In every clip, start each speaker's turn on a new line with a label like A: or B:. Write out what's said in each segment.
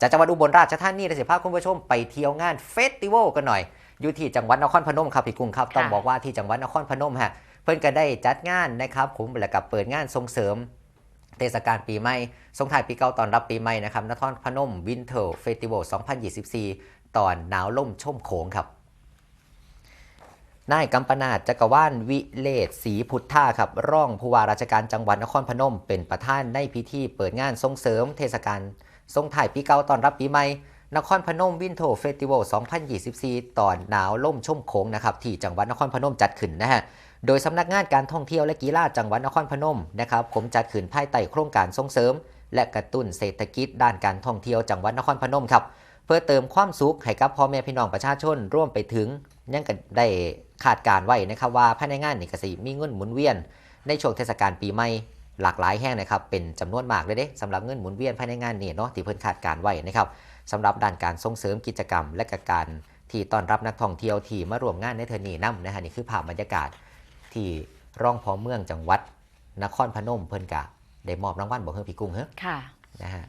A: จากจังหวัดอุบลราชธานีเราจะพาคุณผู้ชมไปเที่ยวงานเฟสติวัลกันหน่อย อยู่ที่จังหวัดนครพนมครับพี่กุ้งครับ ต้องบอกว่าที่จังหวัดนครพนมฮะ เพื่อนก็ได้จัดงานนะครับผมและกับเปิดงานส่งเสริม เทศกาลปีใหม่ส่งท้ายปีเก่าตอนรับปีใหม่นะครับ นครพนมวินเทอร์เฟสติวัล2024 ตอนหนาวล่มชมโขงครับนายกัมปนาตจักรวาลวิเลศศรีพุทธาครับร่องผู้ว่าราชการจังหวัดนครพนม เป็นประธานในพิธีเปิดงานส่งเสริมเทศกาล ส่งถ่ายปีเก่าตอนรับปีใหม่ นครพนมวินโทเฟสติวัล 2024 ตอนหนาวล่มชุ่มโขงนะครับที่จังหวัดนครพนมจัดขึ้นนะฮะโดยสำนักงานการท่องเที่ยวและกีฬาจังหวัดนครพนมนะครับผมจัดขึ้นภายใต้โครงการส่งเสริม และกระตุ้นเศรษฐกิจด้านการท่องเที่ยวจังหวัดนครพนมครับเพื่อเติมความสุขให้กับพ่อแม่พี่น้องประชาชนร่วมไปถึงยังก็ได้คาดการไว้นะครับว่าภายในงานนี่ก็สิมีเงินหมุนเวียนในช่วงเทศกาลปีใหม่ หลากหลายแห่งนะครับเป็นจำนวนมากเลยเด้สำหรับเงินหมุนเวียนภายในงานนี่เนาะที่เพิ่นคาดการไว้นะครับสำหรับด้านการส่งเสริมกิจกรรม และก็การที่ต้อนรับนักท่องเที่ยวที่มาร่วมงานในเทอร์นีนํนะฮะนี่คือภาพบรรยากาศที่ร่องพอเมืองจังหวัด นครพนมเพิ่นกะได้มอบรางวัลบอกเฮ้ยพี่กุ้งเฮ้
B: ค่ะ
A: นะฮะ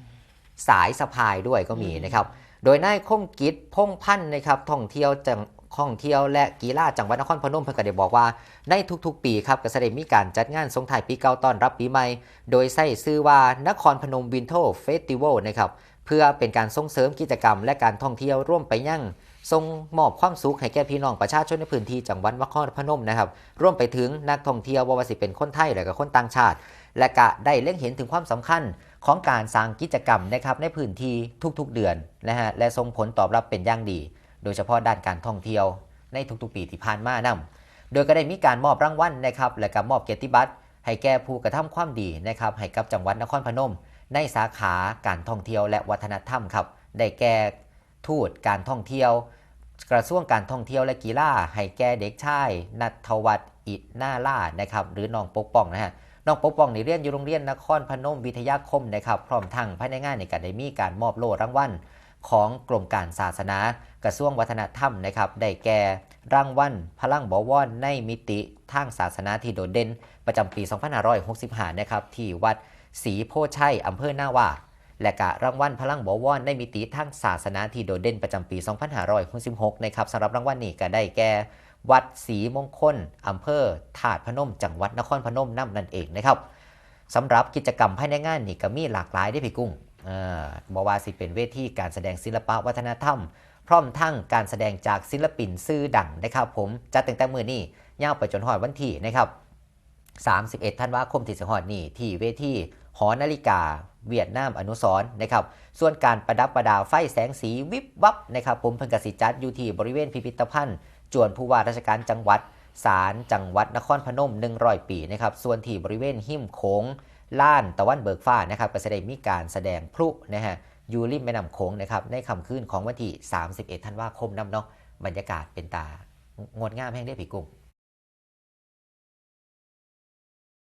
A: สายสะพายด้วยก็มีนะครับ โดยนายคมกิจพงพันธ์นะครับท่องเที่ยวจัง ท่องเที่ยวและกีฬาจังหวัดนครพนมเพิ่นก็ได้บอกว่า ในทุกๆ ปีครับก็จะได้มีการจัดงานสงท้ายปีเก่าต้อนรับปีใหม่ โดยใช้ชื่อว่านครพนมวินโทเฟสติวัลนะครับเพื่อเป็นการส่งเสริมกิจกรรม และการท่องเที่ยวร่วมไปยังส่งมอบความสุขให้แก่พี่น้องประชาชนในพื้นที่จังหวัดนครพนมนะครับร่วมไปถึงนักท่องเที่ยวว่าว่าสิเป็นคนไทยหรือก็คนต่างชาติ และก็ได้เล็งเห็นถึงความสำคัญของการสร้างกิจกรรมนะครับในพื้นที่ทุกๆเดือนนะฮะและส่งผลตอบรับเป็นอย่างดี โดยเฉพาะด้านการท่องเที่ยว ในทุกๆปีที่ผ่านมานํโดยก็ได้มีการมอบรางวัลนะครับและก็มอบเกียรติบัตรให้แก่ผู้กระทำความดีนะครับให้กับจังหวัดนครพนม ในสาขาการท่องเที่ยวและวัฒนธรรมครับได้แก่ทูตการท่องเที่ยว กระทรวงการท่องเที่ยวและกีฬาให้แก่เด็กชายนัทวัฒน์อินาล่านะครับหรือน้องปกป้องนะฮะน้องปกป้องในเรียนอยู่โรงเรียนนครพนมวิทยาคมนะครับพร้อมทั้งภายในงานในการได้มีการมอบโล่รางวัล ของกรมการศาสนากระทรวงวัฒนธรรมนะครับได้แก่รางวัลพลังบวรในมิติทางศาสนาที่โดดเด่น ประจำปี 2565 นะครับที่วัดศรีโพชัยอำเภอหน้าว่าและกะรางวัลพลังบวรในมิติทางศาสนาที่โดดเด่นประจำปี 2566 นะครับสำหรับรางวัลนี้ก็ได้แก่วัดศรีมงคลอำเภอถาดพนม จังหวัดนครพนมนั่นนั่นเองนะครับสำหรับกิจกรรมภายในงานนี่ก็มีหลากหลายได้พี่กุ้ง บอกว่าสิเป็นเวทีการแสดงศิลปะวัฒนธรรม พร้อมทั้งการแสดงจากศิลปินซื่อดังนะครับผมจัดตั้งแต่มือนี้ยาวไปจนหอดวันที่นะครับ31ธันวาคมที่สิงหอดนี่ที่เวทีหอนาฬิกาเวียดนามอนุสร์นะครับ ส่วนการประดับประดาไฟแสงสีวิบวับนะครับ ผมเพิ่งกสิจัดอยู่ที่บริเวณพิพิธภัณฑ์ จวนผู้ว่าราชการจังหวัดศาลจังหวัดนครพนม 100 ปีนะครับ ส่วนที่บริเวณหิมโขง ล้านตะวันเบิกฟ้านะครับก็จะได้มีการแสดงพลุนะฮะยูริมแม่น้ำโขงนะครับในค่ำคืนของวันที่ 31 ธันวาคมน้ำเนาะบรรยากาศเป็นตางดงามแห่งได้ผีกุ้ง